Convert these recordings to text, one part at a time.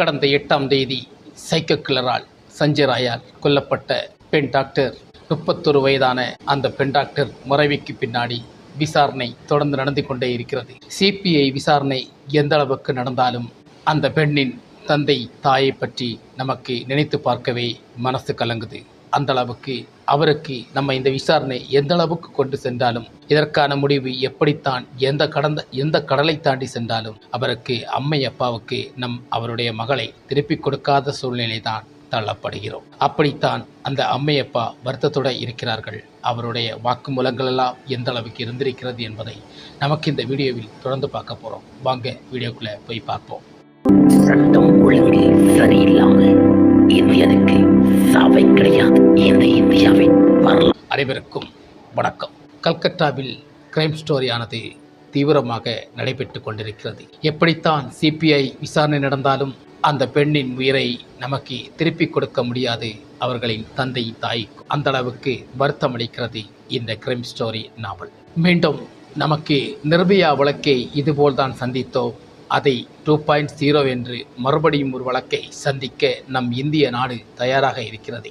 கடந்த எட்டாம் தேதி சைக்கோ கில்லரால் சஞ்சய் ராயால் கொல்லப்பட்ட பெண் டாக்டர். முப்பத்தொரு வயதான அந்த பெண் டாக்டர் மறைவுக்கு பின்னாடி விசாரணை தொடர்ந்து நடந்து கொண்டே இருக்கிறது. சிபிஐ விசாரணை எந்த அளவுக்கு நடந்தாலும் அந்த பெண்ணின் தந்தை தாயை பற்றி நமக்கு நினைத்து பார்க்கவே மனசு கலங்குது. அந்த அளவுக்கு அவருக்கு நம்ம இந்த விசாரணை எந்த அளவுக்கு கொண்டு சென்றாலும் இதற்கான முடிவு எப்படித்தான் எந்த கடந்த எந்த கடலை தாண்டி சென்றாலும் அவருக்கு அம்மை அப்பாவுக்கு நம் அவருடைய மகளை திருப்பிக் கொடுக்காத சூழ்நிலை தான் தள்ளப்படுகிறோம். அப்படித்தான் அந்த அம்மையப்பா வருத்தத்துடன் இருக்கிறார்கள். அவருடைய வாக்குமூலங்களெல்லாம் எந்த அளவுக்கு இருந்திருக்கிறது என்பதை நமக்கு இந்த வீடியோவில் தொடர்ந்து பார்க்க போகிறோம் வாங்க வீடியோக்குள்ளே போய் பார்ப்போம். சட்டம் ஒழுங்கு சரியில்லாமல் இந்தியனுக்கு சாவை கிடையாது? இந்த இந்தியாவின் வரலாறு? அனைவருக்கும் வணக்கம். கல்கத்தாவில் கிரைம் ஸ்டோரியானது தீவிரமாக நடைபெற்று கொண்டிருக்கிறது. எப்படித்தான் சிபிஐ விசாரணை நடந்தாலும் அந்த பெண்ணின் உயிரை நமக்கு திருப்பிக் கொடுக்க முடியாது அவர்களின் தந்தை தாய்க்கு அந்த அளவுக்கு வருத்தம் அளிக்கிறது இந்த கிரைம் ஸ்டோரி நாவல் மீண்டும் நமக்கு நிர்பயா வழக்கை இதுபோல்தான் சந்தித்தோம். அதை டூ பாயிண்ட் ஜீரோ என்று மறுபடியும் ஒரு வழக்கை சந்திக்க நம் இந்திய நாடு தயாராக இருக்கிறது.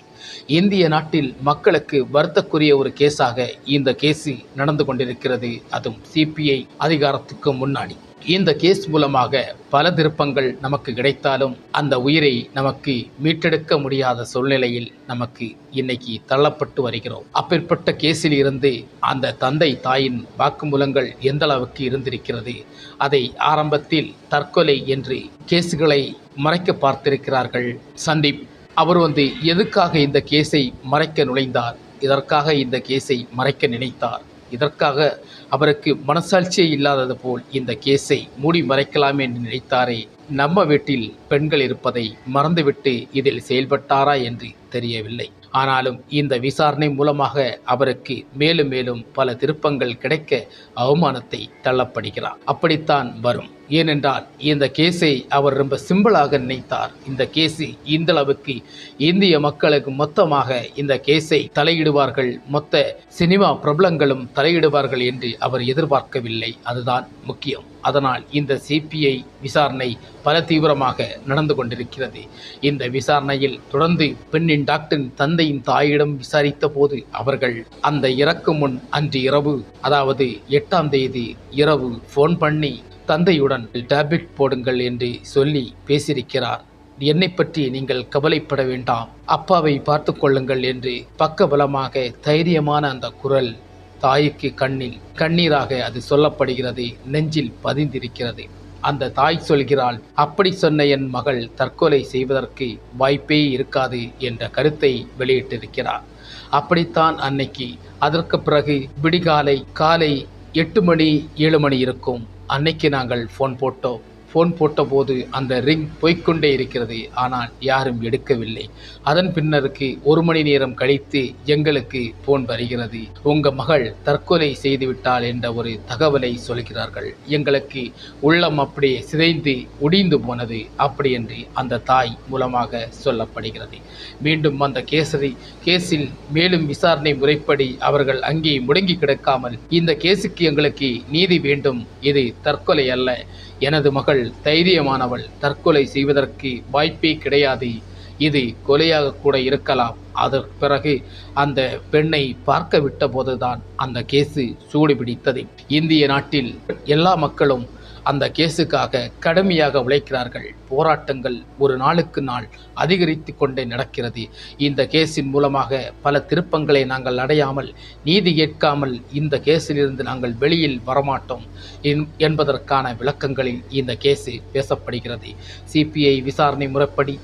இந்திய நாட்டில் மக்களுக்கு வருத்தக்குரிய ஒரு கேஸாக இந்த கேஸு நடந்து கொண்டிருக்கிறது. அதுவும் சிபிஐ அதிகாரத்துக்கு முன்னாடி. இந்த கேஸ் மூலமாக பல திருப்பங்கள் நமக்கு கிடைத்தாலும் அந்த உயிரை நமக்கு மீட்டெடுக்க முடியாத சூழ்நிலையில் நமக்கு இன்னைக்கு தள்ளப்பட்டு வருகிறோம். அப்பேற்பட்ட கேஸில் இருந்து அந்த தந்தை தாயின் வாக்குமூலங்கள் எந்த அளவுக்கு இருந்திருக்கிறது அதை ஆரம்பத்தில் தற்கொலை என்று கேஸுகளை மறைக்க பார்த்திருக்கிறார்கள். சந்தீப் அவர் வந்து எதுக்காக இந்த கேஸை மறைக்க நுழைந்தார்? இதற்காக இந்த கேஸை மறைக்க நினைத்தார்? இதற்காக அவருக்கு மனசாட்சியே இல்லாதது போல் இந்த கேஸை மூடி மறைக்கலாம் என்று நினைத்தாரே. நம்ம வீட்டில் பெண்கள் இருப்பதை மறந்துவிட்டு இதில் செயல்பட்டாரா என்று தெரியவில்லை. ஆனாலும் இந்த விசாரணை மூலமாக அவருக்கு மேலும் மேலும் பல திருப்பங்கள் கிடைக்க அவமானத்தை தள்ளப்படுகிறார். அப்படித்தான் வரும். ஏனென்றால் இந்த கேஸை அவர் ரொம்ப சிம்பிளாக நினைத்தார். இந்த கேஸு இந்த அளவுக்கு இந்திய மக்களுக்கு மொத்தமாக இந்த கேஸை தலையிடுவார்கள். மொத்த சினிமா பிரபலங்களும் தலையிடுவார்கள் என்று அவர் எதிர்பார்க்கவில்லை. அதுதான் முக்கியம். அதனால் இந்த சிபிஐ விசாரணை பல தீவிரமாக நடந்து கொண்டிருக்கிறது. இந்த விசாரணையில் தொடர்ந்து பெண்ணின் டாக்டரின் தந்தையின் தாயிடம் விசாரித்த போது அவர்கள் அந்த இறக்கும் முன் அன்று இரவு அதாவது எட்டாம் தேதி இரவு ஃபோன் பண்ணி தந்தையுடன் டேப்லெட் போடுங்கள் என்று சொல்லி பேசியிருக்கிறார். என்னை பற்றி நீங்கள் கவலைப்பட வேண்டாம். அப்பாவை பார்த்து கொள்ளுங்கள் என்று பக்கபலமாக தைரியமான அந்த குரல் தாய்க்கு கண்ணில் கண்ணீராக அது சொல்லப்படுகிறது நெஞ்சில் பதிந்திருக்கிறது. அந்த தாய் சொல்கிறாள் அப்படி சொன்ன என் மகள் தற்கொலை செய்வதற்கு வாய்ப்பே இருக்காது என்ற கருத்தை வெளியிட்டிருக்கிறார். அப்படித்தான் அன்னைக்கு. அதற்கு பிறகு விடிகாலை காலை எட்டு மணி ஏழு மணி இருக்கும். அன்னைக்கு நாங்கள் ஃபோன் போட்டோம். ஃபோன் போட்டபோது அந்த ரிங் போய்க்கொண்டே இருக்கிறது. ஆனால் யாரும் எடுக்கவில்லை. அதன் பின்னருக்கு ஒரு மணி நேரம் கழித்து எங்களுக்கு ஃபோன் வருகிறது. உங்க மகள் தற்கொலை செய்துவிட்டாள் என்ற ஒரு தகவலை சொல்கிறார்கள். எங்களுக்கு உள்ளம் அப்படியே சிதைந்து உடிந்து போனது அப்படி என்று அந்த தாய் மூலமாக சொல்லப்படுகிறது. மீண்டும் அந்த கேசரி கேஸில் மேலும் விசாரணை முறைப்படி அவர்கள் அங்கே முடங்கி கிடக்காமல் இந்த கேஸுக்கு எங்களுக்கு நீதி வேண்டும். இது தற்கொலை அல்ல. எனது மகள் தைரியமானவள். தற்கொலை செய்வதற்கு வாய்ப்பே கிடையாது. இது கொலையாக கூட இருக்கலாம். அதற்கு பிறகு அந்த பெண்ணை பார்க்க விட்ட போதுதான் அந்த கேஸு சூடு பிடித்தது இந்திய நாட்டில் எல்லா மக்களும் அந்த கேஸுக்காக கடுமையாக உழைக்கிறார்கள். போராட்டங்கள் ஒரு நாளுக்கு நாள் அதிகரித்து கொண்டே நடக்கிறது. இந்த கேஸின் மூலமாக பல திருப்பங்களை நாங்கள் அடையாமல் நீதி கேட்காமல் இந்த கேஸிலிருந்து நாங்கள் வெளியில் வரமாட்டோம். என்- என்பதற்கான விளக்கங்களில் இந்த கேஸு பேசப்படுகிறது. சிபிஐ விசாரணை முறைப்படி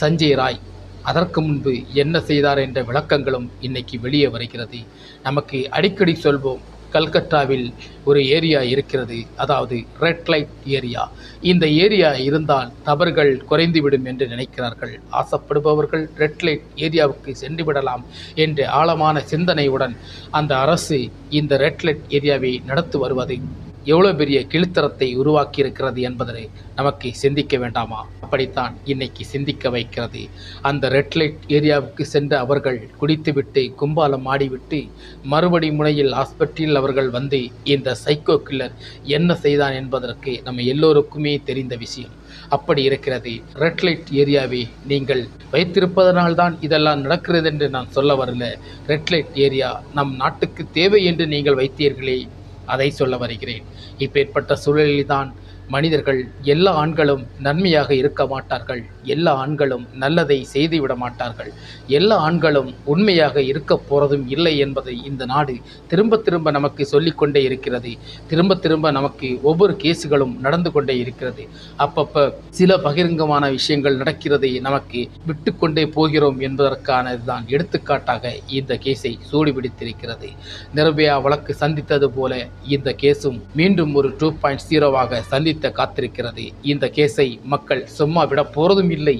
சஞ்சய் ராய் அதற்கு முன்பு என்ன செய்தார் என்ற விளக்கங்களும் இன்னைக்கு வெளியே வருகிறது. நமக்கு அடிக்கடி சொல்வோம் கல்கத்தாவில் ஒரு ஏரியா இருக்கிறது. அதாவது ரெட் லைட் ஏரியா. இந்த ஏரியா இருந்தால் தவறுகள் குறைந்துவிடும் என்று நினைக்கிறார்கள். ஆசைப்படுபவர்கள் ரெட் லைட் ஏரியாவுக்கு சென்று விடலாம் என்ற ஆழமான சிந்தனையுடன் அந்த அரசு இந்த ரெட் லைட் ஏரியாவை நடத்தி வருவது எவ்வளோ பெரிய கிழித்தரத்தை உருவாக்கி இருக்கிறது என்பதை நமக்கு சிந்திக்க வேண்டாமா? அப்படித்தான் இன்னைக்கு சிந்திக்க வைக்கிறது. அந்த ரெட் லைட் ஏரியாவுக்கு சென்ற அவர்கள் குடித்துவிட்டு கும்பாலம் ஆடிவிட்டு மறுபடி முனையில் ஹாஸ்பிட்டலில் அவர்கள் வந்து இந்த சைக்கோ கில்லர் என்ன செய்தான் என்பதற்கு நம்ம எல்லோருக்குமே தெரிந்த விஷயம். அப்படி இருக்கிறது. ரெட் லைட் ஏரியாவை நீங்கள் வைத்திருப்பதனால்தான் இதெல்லாம் நடக்கிறது என்று நான் சொல்ல வரல. ரெட் லைட் ஏரியா நம் நாட்டுக்கு தேவை என்று நீங்கள் வைத்தீர்களே அதை சொல்ல வருகிறேன். இப்பேற்பட்ட சூழலில்தான் மனிதர்கள் எல்லா ஆண்களும் நன்மையாக இருக்க மாட்டார்கள். எல்லா ஆண்களும் நல்லதை செய்துவிட மாட்டார்கள். எல்லா ஆண்களும் உண்மையாக இருக்க போறதும் இல்லை என்பதை இந்த நாடு திரும்ப திரும்ப நமக்கு சொல்லிக்கொண்டே இருக்கிறது. திரும்ப திரும்ப நமக்கு ஒவ்வொரு கேஸுகளும் நடந்து கொண்டே இருக்கிறது. அப்பப்ப சில பகிரங்கமான விஷயங்கள் நடக்கிறதை நமக்கு விட்டுக்கொண்டே போகிறோம் என்பதற்கானதுதான் எடுத்துக்காட்டாக இந்த கேஸை சூடுபிடித்திருக்கிறது. நிர்பயா வழக்கு சந்தித்தது போல இந்த கேஸும் மீண்டும் ஒரு டூ பாயிண்ட் ஜீரோவாக சந்தித்த காத்திருக்கிறது. இந்த கேஸை மக்கள் சும்மா விட போறதும் இல்லை.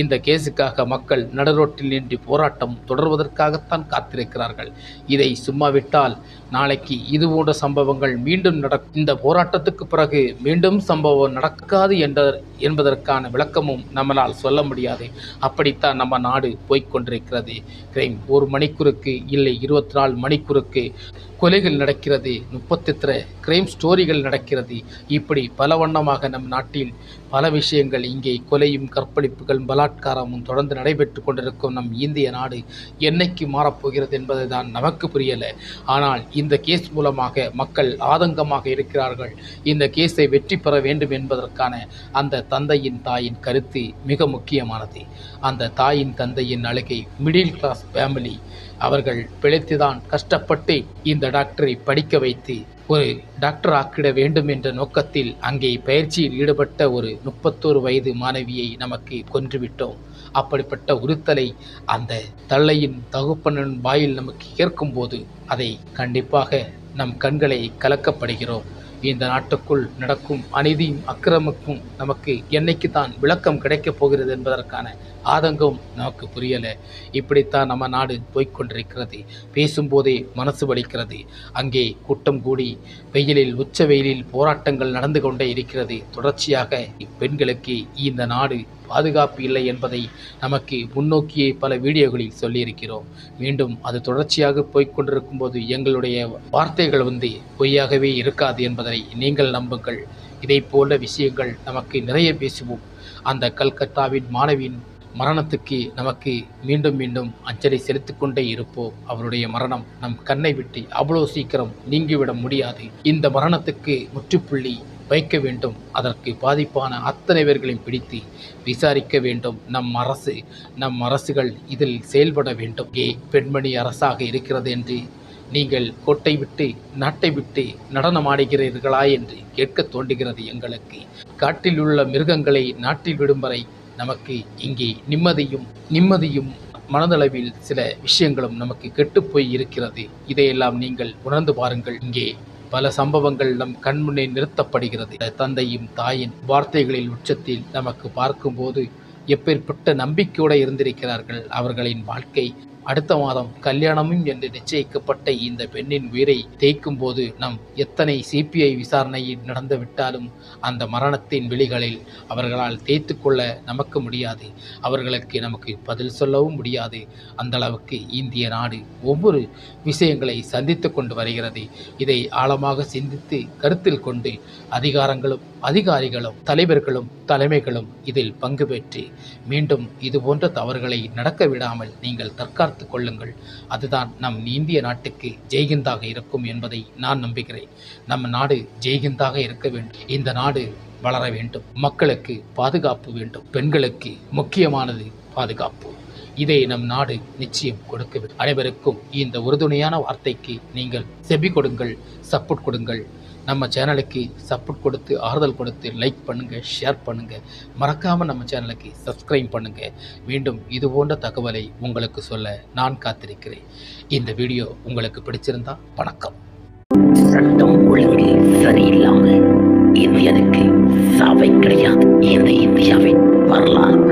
இந்த கேஸுக்காக மக்கள் நடுரோட்டில் நின்று போராட்டம் தொடர்வதற்காகத்தான் காத்திருக்கிறார்கள். இதை சும்மா விட்டால் நாளைக்கு இது போன்ற சம்பவங்கள் மீண்டும் நடக் இந்த போராட்டத்துக்கு பிறகு மீண்டும் சம்பவம் நடக்காது என்ற என்பதற்கான விளக்கமும் நம்மளால் சொல்ல முடியாது. அப்படித்தான் நம்ம நாடு போய்க்கொண்டிருக்கிறது. கிரைம் ஒரு மணிக்குறுக்கு இல்லை இருபத்தி நாலு மணிக்குறுக்கு கொலைகள் நடக்கிறது முப்பத்தெத்திர கிரைம் ஸ்டோரிகள் நடக்கிறது. இப்படி பல வண்ணமாக நம் நாட்டில் பல விஷயங்கள் இங்கே கொலையும் கற்பழிப்புகள் பலாத்காரமும் தொடர்ந்து நடைபெற்று கொண்டிருக்கும் நம் இந்திய நாடு என்னைக்கு மாறப்போகிறது என்பதுதான் நமக்கு புரியலை. ஆனால் இந்த கேஸ் மூலமாக மக்கள் ஆதங்கமாக இருக்கிறார்கள். இந்த கேஸை வெற்றி பெற வேண்டும் என்பதற்கான அந்த தந்தையின் தாயின் கருத்து மிக முக்கியமானது. அந்த தாயின் தந்தையின் அழுகை மிடில் கிளாஸ் ஃபேமிலி அவர்கள் பிழைத்துதான் கஷ்டப்பட்டு இந்த டாக்டரை படிக்க வைத்து ஒரு டாக்டர் ஆக்கிட வேண்டும் என்ற நோக்கத்தில் அங்கே பயிற்சியில் ஈடுபட்ட ஒரு முப்பத்தோரு வயது மாணவியை நமக்கு கொன்றுவிட்டோம். அப்படிப்பட்ட உறுத்தலை அந்த தள்ளையின் தகுப்பனின் வாயில் நமக்கு ஏற்கும்போது அதை கண்டிப்பாக நம் கண்களை கலக்கப்படுகிறோம். இந்த நாட்டுக்குள் நடக்கும் அநீதியும் அக்கிரமக்கும் நமக்கு என்னைக்கு தான் விளக்கம் கிடைக்கப் போகிறது என்பதற்கான ஆதங்கம் நமக்கு புரியலை. இப்படித்தான் நம்ம நாடு போய்க்கொண்டிருக்கிறது. பேசும்போதே மனசு வலிக்கிறது. அங்கே கூட்டம் கூடி வெயிலில் உச்ச வெயிலில் போராட்டங்கள் நடந்து கொண்டே இருக்கிறது. தொடர்ச்சியாக பெண்களுக்கு இந்த நாடு பாதுகாப்பு இல்லை என்பதை நமக்கு முன்னோக்கியே பல வீடியோகளில் சொல்லியிருக்கிறோம். மீண்டும் அது தொடர்ச்சியாக போய்க்கொண்டிருக்கும் போது எங்களுடைய வார்த்தைகள் வந்து பொய்யாகவே இருக்காது என்பதனை நீங்கள் நம்புங்கள். இதை போல விஷயங்கள் நமக்கு நிறைய பேசுவோம். அந்த கல்கத்தாவின் மாணவியின் மரணத்துக்கு நமக்கு மீண்டும் மீண்டும் அஞ்சலி செலுத்திக் கொண்டே இருப்போம். அவருடைய மரணம் நம் கண்ணை விட்டு அவ்வளோ சீக்கிரம் நீங்கிவிட முடியாது. இந்த மரணத்துக்கு முற்றுப்புள்ளி வைக்க வேண்டும். அதற்கு பாதிப்பான அத்தனை பேர்களையும் பிடித்து விசாரிக்க வேண்டும். நம் அரசு நம் அரசுகள் இதில் செயல்பட வேண்டும். ஏ பெண்மணி அரசாக இருக்கிறது என்று நீங்கள் கோட்டை விட்டு நாட்டை விட்டு நடனமாடுகிறீர்களா என்று கேட்க தோன்றுகிறது எங்களுக்கு. காட்டில் உள்ள மிருகங்களை நாட்டில் விடும் வரை நமக்கு இங்கே நிம்மதியும் நிம்மதியும் மனதளவில் சில விஷயங்களும் நமக்கு கெட்டுப்போய் இருக்கிறது. இதையெல்லாம் நீங்கள் உணர்ந்து பாருங்கள். இங்கே பல சம்பவங்கள் நம் கண்முன்னே நிறுத்தப்படுகிறது. தந்தையும் தாயின் வார்த்தைகளில் உச்சத்தில் நமக்கு பார்க்கும்போது எப்பேற்பட்ட நம்பிக்கையோடு இருந்திருக்கிறார்கள். அவர்களின் வாழ்க்கை அடுத்த மாதம் கல்யாணமும் என்று நிச்சயிக்கப்பட்ட இந்த பெண்ணின் உயிரை தேய்க்கும் போது நம் எத்தனை சிபிஐ விசாரணையில் நடந்து விட்டாலும் அந்த மரணத்தின் விழிகளில் அவர்களால் தேய்த்து கொள்ள நமக்கு முடியாது. அவர்களுக்கு நமக்கு பதில் சொல்லவும் முடியாது. அந்த அளவுக்கு இந்திய நாடு ஒவ்வொரு விஷயங்களை சந்தித்து கொண்டு வருகிறது. இதை ஆழமாக சிந்தித்து கருத்தில் கொண்டு அதிகாரங்களும் அதிகாரிகளும் தலைவர்களும் தலைமைகளும் இதில் பங்கு பெற்று மீண்டும் இதுபோன்ற தவறுகளை நடக்க விடாமல் நீங்கள் தற்காத்து கொள்ளுங்கள். அதுதான் நம் இந்திய நாட்டுக்கு ஜெய்கிந்தாக இருக்கும் என்பதை நான் நம்புகிறேன். நம் நாடு ஜெய்கிந்தாக இருக்க வேண்டும். இந்த நாடு வளர வேண்டும். மக்களுக்கு பாதுகாப்பு வேண்டும். பெண்களுக்கு முக்கியமானது பாதுகாப்பு. இதை நம் நாடு நிச்சயம் கொடுக்க வேண்டும். அனைவருக்கும் இந்த உறுதுணையான வார்த்தைக்கு நீங்கள் செபி கொடுங்கள் சப்போர்ட் கொடுங்கள். நம்ம சேனலுக்கு சப்போர்ட் கொடுத்து ஆறுதல் கொடுத்து லைக் பண்ணுங்கள் ஷேர் பண்ணுங்கள் மறக்காமல் நம்ம சேனலுக்கு சப்ஸ்கிரைப் பண்ணுங்கள் மீண்டும் இது போன்ற தகவலை உங்களுக்கு சொல்ல நான் காத்திருக்கிறேன். இந்த வீடியோ உங்களுக்கு பிடிச்சிருந்தா வணக்கம். சட்டம் ஒழுங்கு சரியில்லாமல் இந்தியனுக்கு சாவை கிடையாது. இந்த இந்தியாவின் வரலாறு.